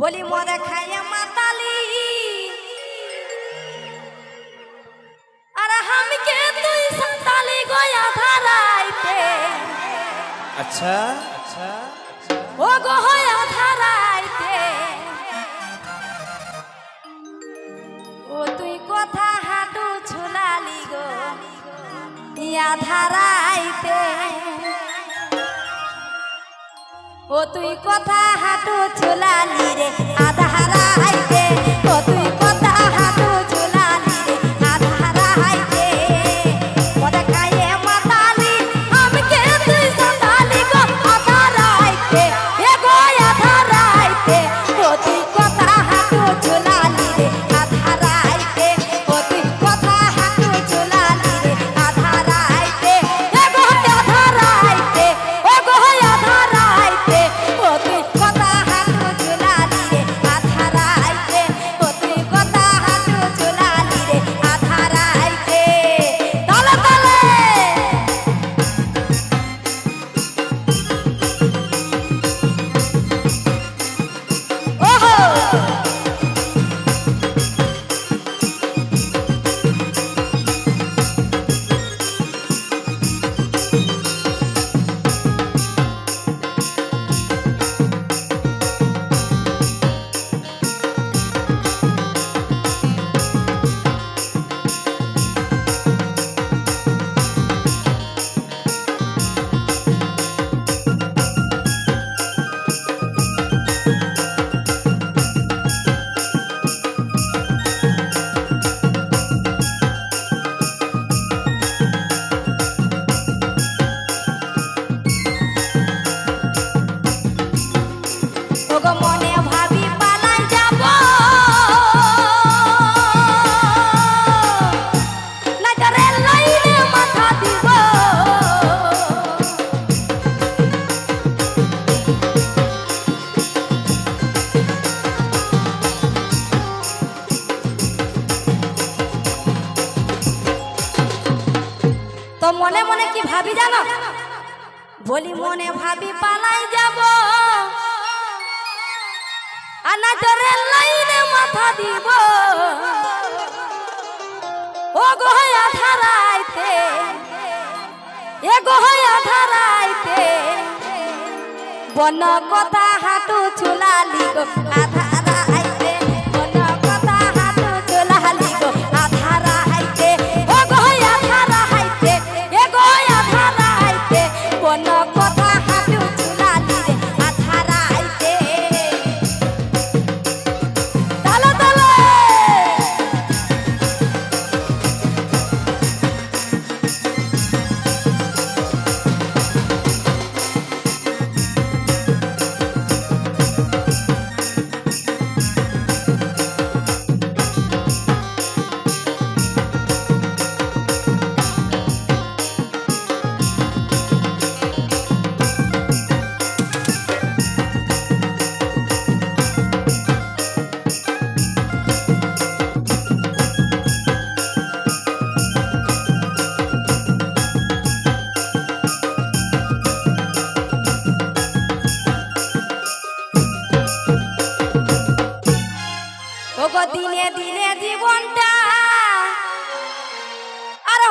বলি মদে খাইয়া মাতালি। আর হামকে তুই সাতালি গয়া ধারাইতে আচ্ছা আচ্ছা। ও গো হয়া ধারাইতে ও তুই কথা হাঁটু ছুলালি গো। ইয়া ধারাইতে ও তুই কথা হাঁটু নিরে রে আধারাইতে তো মনে মনে কি ভাবি জানো? বলি, মনে ভাবি পালাই যাব। আনা জরে লাইনে মাথা দিব। ও গো আধারাইতে এ গো আধারাইতে বন কথা হাঁটু চুলালি গো আধারাইতে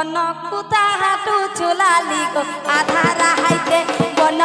বন কুতা হাটু চুলালি গো। আধারা হাইতে বন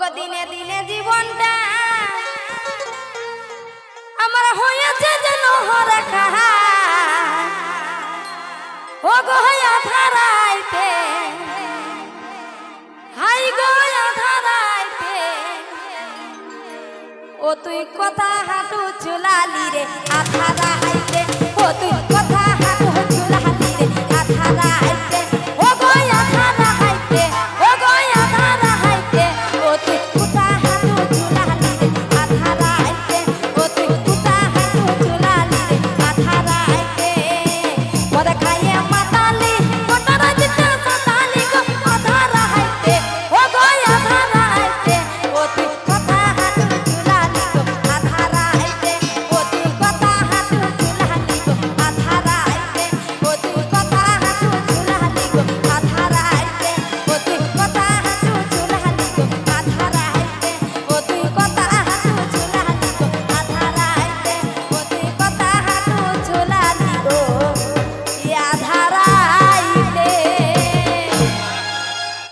গো, দিনে দিনে জীবনটা আমার হয়েছে যেন হরে কাহা ও গো আধারাইতে হাই গো আধারাইতে ও, তুই কথা হাঁটু চুলালি রে আধারাই